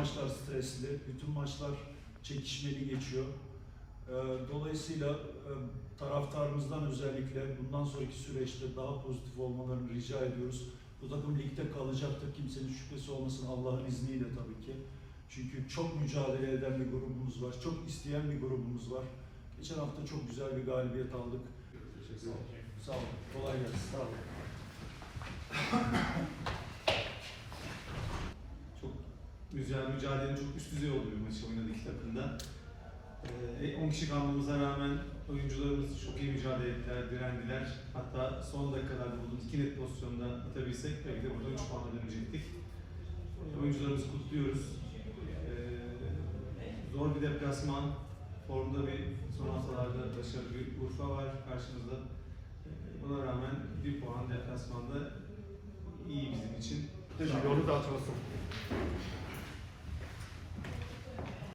maçlar stresli, bütün maçlar çekişmeli geçiyor. Ee, Dolayısıyla e, taraftarımızdan özellikle bundan sonraki süreçte daha pozitif olmalarını rica ediyoruz. Bu takım ligde kalacaktır, kimsenin şüphesi olmasın Allah'ın izniyle tabii ki. Çünkü çok mücadele eden bir grubumuz var, çok isteyen bir grubumuz var. Geçen hafta çok güzel bir galibiyet aldık. Sağ olun, kolay gelsin. Sağ olun. Çok güzel mücadelenin çok üst düzey olduğu bir maçı oynadı iki takımda. Ee, 10 kişi kalmamıza rağmen oyuncularımız çok iyi mücadele ettiler, direndiler. Hatta son dakikalarda bulduğumuz iki net pozisyonda atabilsek belki de burada 3 puanla dönecektik. Ee, oyuncularımızı kutluyoruz. Ee, zor bir deplasman, formda bir son haftalarda başarılı bir Urfa var karşımızda. Buna rağmen bir puan deplasmanda iyi bizim için. Yolu da açmasın.